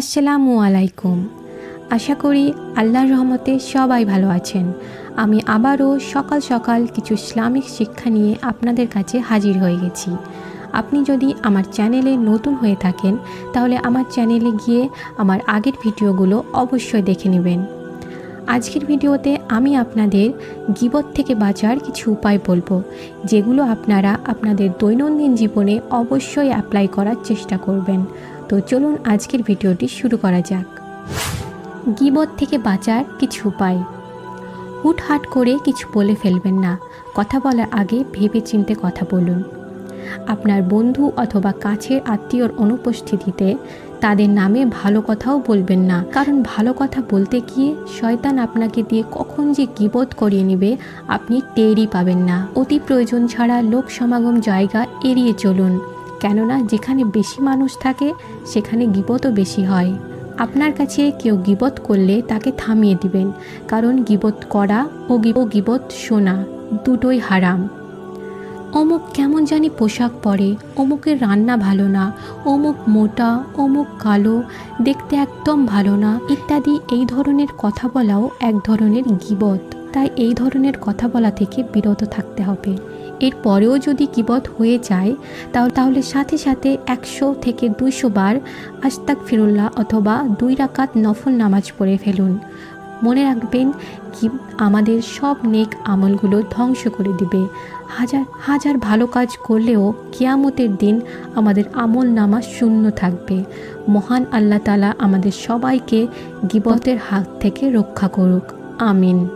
আসসালামু আলাইকুম। আশা করি আল্লাহর রহমতে সবাই ভালো আছেন। আমি আবারও সকাল সকাল কিছু ইসলামিক শিক্ষা নিয়ে আপনাদের কাছে হাজির হয়ে গেছি। আপনি যদি আমার চ্যানেলে নতুন হয়ে থাকেন, তাহলে আমার চ্যানেলে গিয়ে আমার আগের ভিডিওগুলো অবশ্যই দেখে নেবেন। আজকের ভিডিওতে আমি আপনাদের গিবত থেকে বাঁচার কিছু উপায় বলব, যেগুলো আপনারা আপনাদের দৈনন্দিন জীবনে অবশ্যই অ্যাপ্লাই করার চেষ্টা করবেন। তো চলুন আজকের ভিডিওটি শুরু করা যাক। গিবত থেকে বাঁচার কিছু উপায়। হুটহাট করে কিছু বলে ফেলবেন না। কথা বলার আগে ভেবে চিনতে কথা বলুন। আপনার বন্ধু অথবা কাছের আত্মীয়র অনুপস্থিতিতে তাদের নামে ভালো কথাও বলবেন না। কারণ ভালো কথা বলতে গিয়ে শয়তান আপনাকে দিয়ে কখন যে গিবত করিয়ে নেবে আপনি টেরই পাবেন না। অতি প্রয়োজন ছাড়া লোক সমাগম জায়গা এড়িয়ে চলুন। কেননা যেখানে বেশি মানুষ থাকে, সেখানে গিবতও বেশি হয়। আপনার কাছে কেউ গিবত করলে তাকে থামিয়ে দিবেন, কারণ গিবত করা ও ও গিবত শোনা দুটোই হারাম। অমুক কেমন জানি পোশাক পরে, অমুকের রান্না ভালো না, অমুক মোটা, অমুক কালো, দেখতে একদম ভালো না, ইত্যাদি এই ধরনের কথা বলাও এক ধরনের গিবত। তাই এই ধরনের কথা বলা থেকে বিরত থাকতে হবে। এর পরেও যদি কিবত হয়ে যায়, তাহলে তাহলে সাথে সাথে একশো থেকে দুইশো বার আস্তাক ফিরুল্লাহ অথবা দুই রাকাত নফল নামাজ পড়ে ফেলুন। মনে রাখবেন কি আমাদের সব নেক আমলগুলো ধ্বংস করে দিবে। হাজার হাজার ভালো কাজ করলেও কিয়ামতের দিন আমাদের আমল নামা শূন্য থাকবে। মহান আল্লাহ তালা আমাদের সবাইকে গিবতের হাত থেকে রক্ষা করুক। আমিন।